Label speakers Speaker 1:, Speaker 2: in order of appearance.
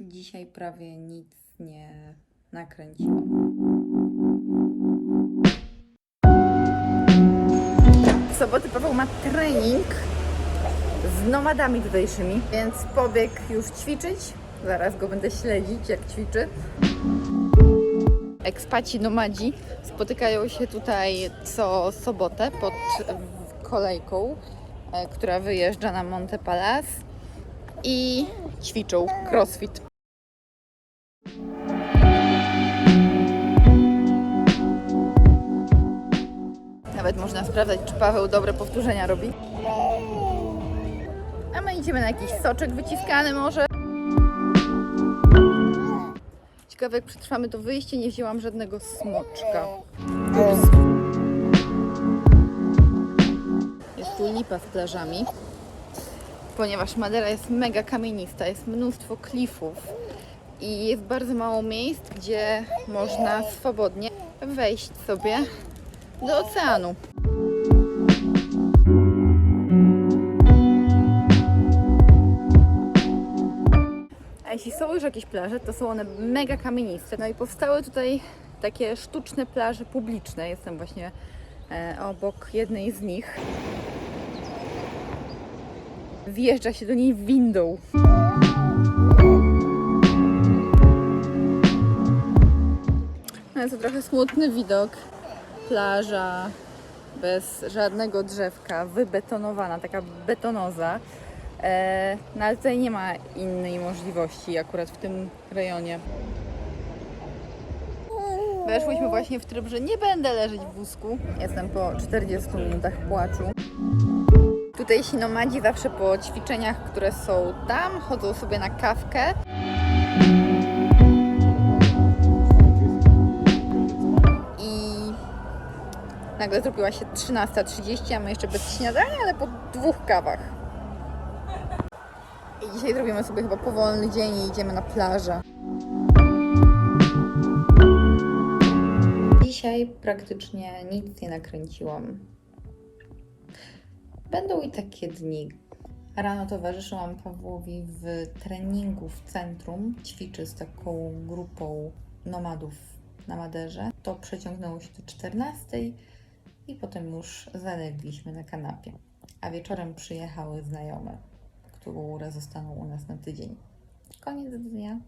Speaker 1: Dzisiaj prawie nic nie nakręciłam. W sobotę Paweł ma trening z nomadami tutejszymi, więc pobiegł już ćwiczyć. Zaraz go będę śledzić, jak ćwiczy. Ekspaci nomadzi spotykają się tutaj co sobotę pod kolejką, e, która wyjeżdża na Monte Palace i ćwiczą crossfit. Nawet można sprawdzać, czy Paweł dobre powtórzenia robi. A my idziemy na jakiś soczek wyciskany może. Ciekawe, jak przetrwamy to wyjście, nie wzięłam żadnego smoczka. Ups. Jest tu lipa z plażami, ponieważ Madera jest mega kamienista, jest mnóstwo klifów i jest bardzo mało miejsc, gdzie można swobodnie wejść sobie do oceanu. A jeśli są już jakieś plaże, to są one mega kamieniste. No i powstały tutaj takie sztuczne plaże publiczne. Jestem właśnie e, obok jednej z nich. Wjeżdża się do niej windą. No jest to trochę smutny widok. Plaża bez żadnego drzewka, wybetonowana, taka betonoza. E, no ale tutaj nie ma innej możliwości akurat w tym rejonie. Weszłyśmy właśnie w tryb, że nie będę leżeć w wózku. Jestem po 40 minutach płaczu. Tutejsi nomadzi zawsze po ćwiczeniach, które są tam, chodzą sobie na kawkę. I nagle zrobiła się 13.30, a my jeszcze bez śniadania, ale po dwóch kawach. I dzisiaj zrobimy sobie chyba powolny dzień i idziemy na plażę. Dzisiaj praktycznie nic nie nakręciłam. Będą i takie dni. Rano towarzyszyłam Pawłowi w treningu w centrum. Ćwiczy z taką grupą nomadów na Maderze. To przeciągnęło się do 14 i potem już zalegliśmy na kanapie. A wieczorem przyjechały znajome, które zostaną u nas na tydzień. Koniec dnia.